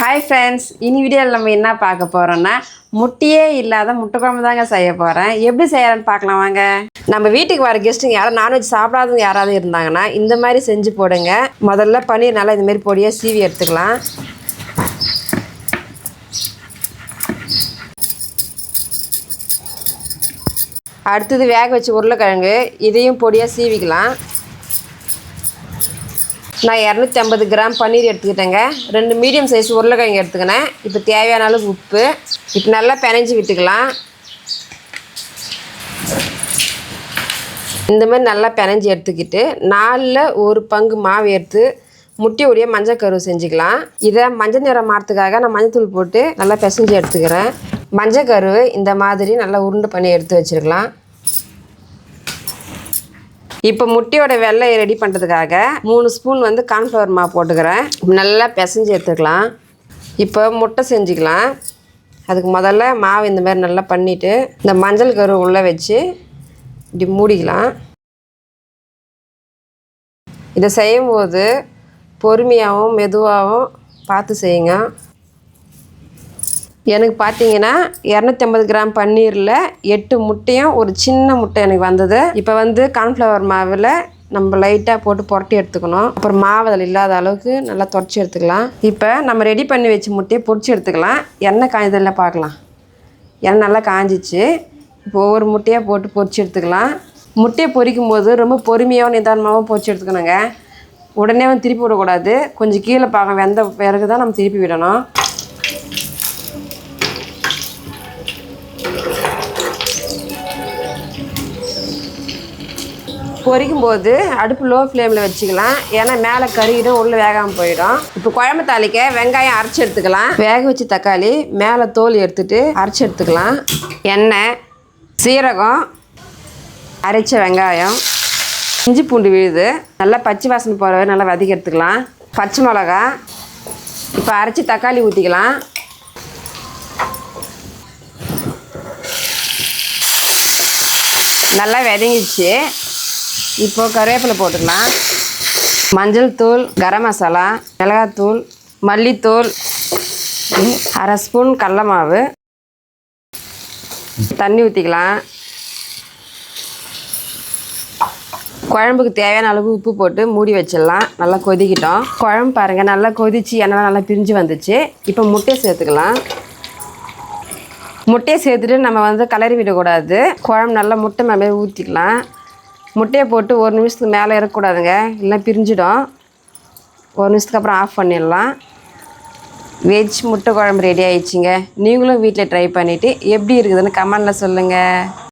Hi friends இனி வீடியோவில் நம்ம என்ன பார்க்க போகிறோன்னா முட்டையே இல்லாத முட்டை குழம்பு தாங்க செய்ய போகிறேன் எப்படி செய்யறேன்னு பார்க்கலாம் வாங்க. நம்ம வீட்டுக்கு வர கெஸ்ட்டுங்க யாரும் நான்வெஜ் சாப்பிடாதவங்க யாராவது இருந்தாங்கன்னா இந்த மாதிரி செஞ்சு போடுங்க. முதல்ல பன்னீர் நல்லா இந்த மாதிரி பொடியாக சீவி எடுத்துக்கலாம். அடுத்தது வேக வச்சு உருளைக்கிழங்கு இதையும் பொடியாக சீவிக்கலாம். நான் இரநூத்தி ஐம்பது கிராம் பன்னீர் எடுத்துக்கிட்டேங்க. ரெண்டு மீடியம் சைஸ் உருளைக்கிழங்கு எடுத்துக்கினேன். இப்போ தேவையான அளவு உப்பு. இப்போ நல்லா பிணைஞ்சு விட்டுக்கலாம். இந்த மாதிரி நல்லா பிணைஞ்சு எடுத்துக்கிட்டு நாலில் ஒரு பங்கு மாவு எடுத்து முட்டையுடைய மஞ்சள் கருவு செஞ்சுக்கலாம். இதை மஞ்சள் நிறம் மாறத்துக்காக நான் மஞ்சத்தூள் போட்டு நல்லா பிசைஞ்சு எடுத்துக்கிறேன். மஞ்சள் கருவு இந்த மாதிரி நல்லா உருண்டை பண்ணி எடுத்து வச்சுருக்கலாம். இப்போ முட்டையோட வெள்ளை ரெடி பண்ணுறதுக்காக மூணு ஸ்பூன் வந்து கார்ன்ஃப்ளவர் மாவு போட்டுக்கிறேன். நல்லா பிசைஞ்சு எடுத்துக்கலாம். இப்போ முட்டை செஞ்சுக்கலாம். அதுக்கு முதல்ல மாவு இந்த மாதிரி நல்லா பண்ணிவிட்டு இந்த மஞ்சள் கரு உள்ளே வச்சு இப்படி மூடிக்கலாம். இதை செய்யும்போது பொறுமையாகவும் மெதுவாகவும் பார்த்து செய்யுங்க. எனக்கு பார்த்தீங்கன்னா இரநூத்தி ஐம்பது கிராம் பன்னீரில் எட்டு முட்டையும் ஒரு சின்ன முட்டை எனக்கு வந்தது. இப்போ வந்து கார்ன்ஃப்ளவர் மாவில் நம்ம லைட்டாக போட்டு புரட்டி எடுத்துக்கணும். அப்புறம் மாவு அதில் இல்லாத அளவுக்கு நல்லா தொடச்சி எடுத்துக்கலாம். இப்போ நம்ம ரெடி பண்ணி வச்ச முட்டையை பொரிச்சு எடுத்துக்கலாம். எண்ணெய் காய்தலில் பார்க்கலாம். எண்ணெய் நல்லா காஞ்சிச்சு. இப்போ ஒவ்வொரு முட்டையாக போட்டு பொரிச்சு எடுத்துக்கலாம். முட்டையை பொரிக்கும் போது ரொம்ப பொறுமையாகவும் நிதானமாகவும் பொறிச்சு எடுத்துக்கணுங்க. உடனே வந்து திருப்பி விடக்கூடாது. கொஞ்சம் கீழே பார்க்க வெந்த பிறகு தான் நம்ம திருப்பி விடணும். பொரிக்கும் போது அடுப்பு லோ ஃப்ளேமில் வச்சுக்கலாம். ஏன்னா மேலே கறியிடும் உள்ளே வேகாமல் போயிடும். இப்போ குழம்பு தாளிக்க வெங்காயம் அரைச்சி எடுத்துக்கலாம். வேக வச்சு தக்காளி மேலே தோல் எடுத்துட்டு அரைச்சி எடுத்துக்கலாம். எண்ணெய் சீரகம் அரைச்ச வெங்காயம் இஞ்சி பூண்டு விழுது. நல்லா பச்சை வாசனை போகிற நல்லா வதக்கி எடுத்துக்கலாம். பச்சை மிளகா இப்போ அரைச்சி தக்காளி ஊற்றிக்கலாம் நல்லா வதங்கிச்சு இப்போ கருவேப்பிலை போட்டுக்கலாம் மஞ்சள் தூள் கரம் மசாலா மிளகாத்தூள் மல்லித்தூள் அரை ஸ்பூன் கடல மாவு. தண்ணி ஊற்றிக்கலாம் குழம்புக்கு தேவையான அளவு உப்பு போட்டு மூடி வச்சிடலாம். நல்லா கொதிக்கிட்டோம். குழம்பு பாருங்கள் நல்லா கொதிச்சு எண்ணெய் நல்லா பிரிஞ்சு வந்துச்சு. இப்போ முட்டையை சேர்த்துக்கலாம். முட்டையை சேர்த்துட்டு நம்ம வந்து கலரி விடக்கூடாது குழம்பு நல்லா முட்டை மேலே ஊற்றிக்கலாம் முட்டையை போட்டு ஒரு நிமிஷத்துக்கு மேலே இறக்கக்கூடாதுங்க. இல்லை பிரிஞ்சிடும். ஒரு நிமிஷத்துக்கு அப்புறம் ஆஃப் பண்ணிடலாம். வெஜ் முட்டை குழம்பு ரெடி ஆயிடுச்சுங்க. நீங்களும் வீட்டில் ட்ரை பண்ணிவிட்டு எப்படி இருக்குதுன்னு கமெண்டில் சொல்லுங்கள்